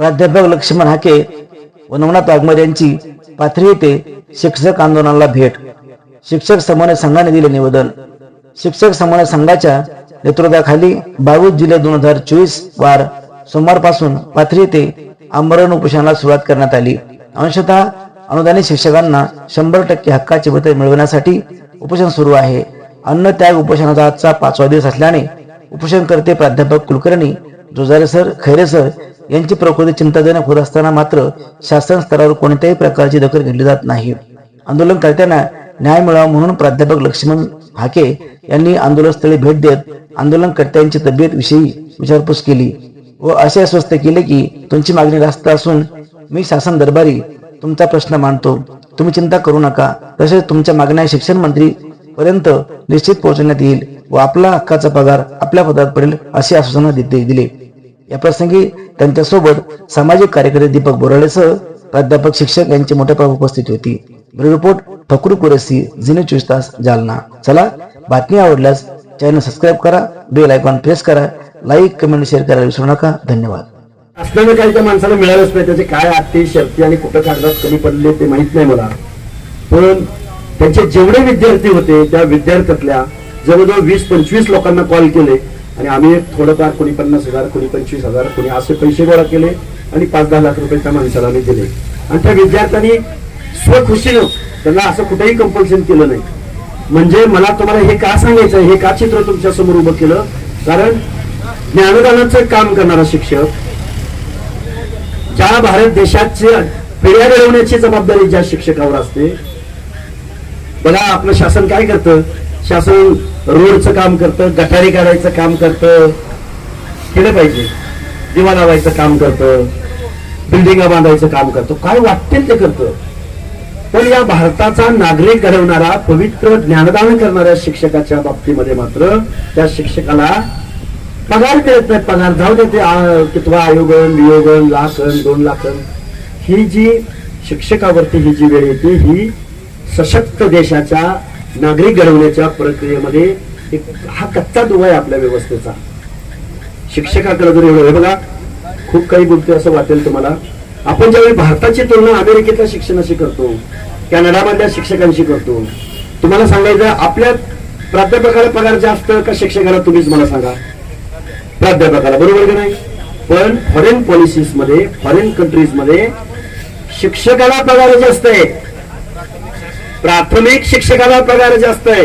प्राध्यापक लक्ष्मण हाके व नवनाथ यांची पाथरी येथे शिक्षक आंदोलनाला भेट. शिक्षक समन्वय संघाने दिले निवेदन. शिक्षक समन्वय संघाच्या नेतृत्वाखाली बावीस जुलै दोन हजार चोवीस वार सोमवारपासून पाथरी येथे आमरण उपोषणाला सुरुवात करण्यात आली. अंशतः अनुदानित शिक्षकांना शंभर टक्के हक्काचे वेतन मिळवण्यासाठी उपोषण सुरू आहे. अन्न त्याग उपोषणाचा आजचा पाचवा दिवस असल्याने उपोषणकर्ते प्राध्यापक कुलकर्णी जोजारे सर खैरे सर यांची प्रकृती चिंताजनक होत असताना मात्र शासन स्तरावर कोणत्याही प्रकारची दखल घेतली जात नाही. आंदोलन करताना न्याय मिळावा म्हणून प्राध्यापक लक्ष्मण हाके यांनी आंदोलनस्थळी भेट देत आंदोलनकर्त्यांची तब्येत विषयी विचारपूस केली व असे अस्वस्थ केले की तुमची मागणी रास्त असून मी शासन दरबारी तुमचा प्रश्न मांडतो. तुम्ही चिंता करू नका. तसेच तुमच्या मागण्या शिक्षण मंत्री पर्यंत निश्चित पोहोचवण्यात येईल व आपला हक्काचा पगार आपल्या पदात पडेल असे आश्वासन दिले. या प्रसंगी त्यांच्यासोबत सामाजिक कार्यकर्ते दीपक बोराळेसह प्राध्यापक शिक्षक यांची मोठ्या प्रमाणात उपस्थित होती. रिपोर्ट फकरू कुरेसी जिने चोवीस तास जालना. चला बातमी आवडल्यास चॅनल सबस्क्राईब करा बेल आयकॉन प्रेस करा लाईक कमेंट शेअर करायला विसरू नका. धन्यवाद. असल्याने काही त्या माणसाला मिळालंच नाही. त्याचे काय अटी शर्ती आणि कुठं कागदात कमी पडले ते माहीत नाही मला. पण त्यांचे जेवढे विद्यार्थी होते त्या विद्यार्थ्यातल्या जवळजवळ वीस पंचवीस लोकांना कॉल केले. आणि आम्ही थोडंफार कोणी पन्नास हजार कोणी पंचवीस हजार कोणी असे पैसे गोळा केले आणि पाच दहा लाख रुपये त्या माणसाला आम्ही दिले. आणि त्या विद्यार्थ्यांनी स्वखुशीनं त्यांना असं कुठेही कंपल्शन केलं नाही. म्हणजे मला तुम्हाला हे का सांगायचं हे का चित्र तुमच्यासमोर उभं केलं? कारण ज्ञानदानाचं काम करणारा शिक्षक ज्या भारत देशाचे पिढ्या घडवण्याची जबाबदारी ज्या शिक्षकावर असते बघा आपलं शासन काय करतं? शासन रोडचं काम करतं गटारी काढायचं काम करतं केलं पाहिजे. दिवा लावायचं काम करतं बिल्डिंगा बांधायचं काम करतं. काय वाटतील ते करतं? पण या भारताचा नागरिक घडवणारा पवित्र ज्ञानदान करणाऱ्या शिक्षकाच्या बाबतीमध्ये मात्र त्या शिक्षकाला पगार मिळत नाही पगार जाऊ देते आ- कितवा आयोगन वियोगन लाखन दोन लाखन. ही जी शिक्षकावरती ही जी वेळ येते ही सशक्त देशाच्या नागरिक घडवण्याच्या प्रक्रियेमध्ये एक हा कच्चा दुवा आहे आपल्या व्यवस्थेचा. शिक्षकाकडे जर एवढं हे बघा खूप काही गोष्टी असं वाटेल तुम्हाला. आपण ज्यावेळी भारताची तुलना अमेरिकेतल्या शिक्षणाशी करतो कॅनडामधल्या शिक्षकांशी करतो तुम्हाला सांगायचं आपल्या प्राध्यापकाला पगार जास्त का शिक्षकाला तुम्हीच मला सांगा. प्राध्यापकाला बरोबर का नाही? पण फॉरेन पॉलिसीजमध्ये फॉरेन कंट्रीजमध्ये शिक्षकाला पगार जास्त आहे. प्राथमिक शिक्षकाला पगार जास्त आहे.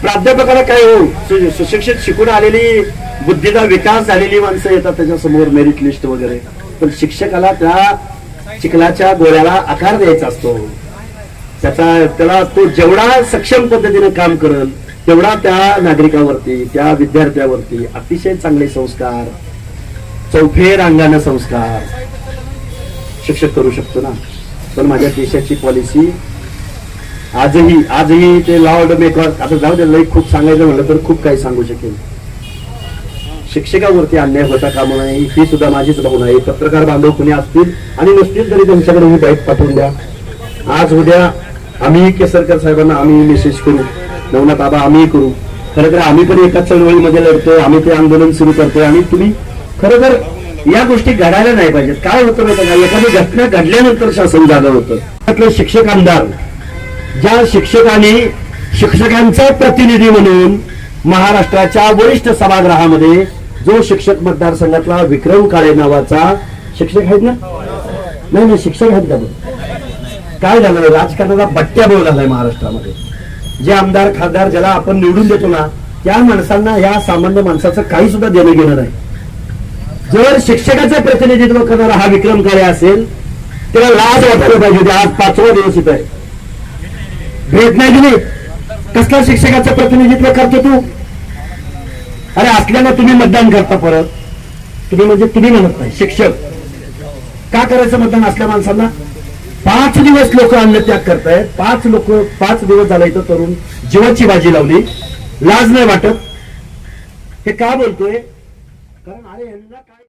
प्राध्यापकाला काय होऊ? सुशिक्षित शिकून आलेली बुद्धीचा विकास झालेली माणसं येतात त्याच्यासमोर मेरिट लिस्ट वगैरे. पण शिक्षकाला त्या चिखलाच्या गोळ्याला आकार द्यायचा असतो. त्याचा त्याला तो जेवढा सक्षम पद्धतीने काम करेल तेवढा त्या नागरिकावरती त्या विद्यार्थ्यावरती अतिशय चांगले संस्कार चौफे अंगाने संस्कार शिक्षक करू शकतो ना. पण माझ्या देशाची पॉलिसी आजही आजही ते लॉर्ड मेकर आता जाऊ दे लई खूप सांगायचं म्हणलं तर खूप काही सांगू शकेल. शिक्षकावरती अन्याय होता कामा नये ही सुद्धा माझीच भावना आहे. पत्रकार बांधव कुणी असतील आणि नसतील तरी त्यांच्याकडे ही बाईक पाठवून द्या. आज उद्या आम्ही केसरकर साहेबांना आम्ही मेसेज करू. नवनाथ आबा आम्ही करू. खरं तर आम्ही पण एका चळवळीमध्ये लढतोय आम्ही ते आंदोलन सुरू करतोय आणि तुम्ही खरं तर या गोष्टी घडायला नाही पाहिजेत. काय होतं माहिती का? एखादी घटना घडल्यानंतर शासन झालं होतं. त्यातलं शिक्षक आमदार ज्या शिक्षकांनी शिक्षकांचा प्रतिनिधी म्हणून महाराष्ट्राच्या वरिष्ठ सभागृहामध्ये जो शिक्षक मतदारसंघातला विक्रम काळे नावाचा शिक्षक आहेत ना? नाही नाही शिक्षक आहेत का काय झालं? राजकारणाला बट्ट्याबोळ झालाय महाराष्ट्रामध्ये. जे आमदार खासदार ज्याला आपण निवडून देतो ना त्या माणसांना या सामान्य माणसाचं काही सुद्धा देणं घेणं नाही. जर शिक्षकाचं प्रतिनिधित्व करणारा हा विक्रम काळे असेल त्याला लाज वाटायला पाहिजे होती. आज पाचवा दिवस इथं आहे. भेट नाही दिली. कसला शिक्षकाचं प्रतिनिधित्व करतो तू? अरे असल्यानं तुम्ही मतदान करता परत. तुम्ही म्हणजे तुम्ही म्हणत नाही शिक्षक. का करायचं मतदान असल्या माणसांना? पाच दिवस लोक अन्नत्याग करतायत. पाच लोक पाच दिवस झाला इथं तरुण जीवाची बाजी लावली. लाज नाही वाटत. हे का बोलतोय? कारण अरे यांना काय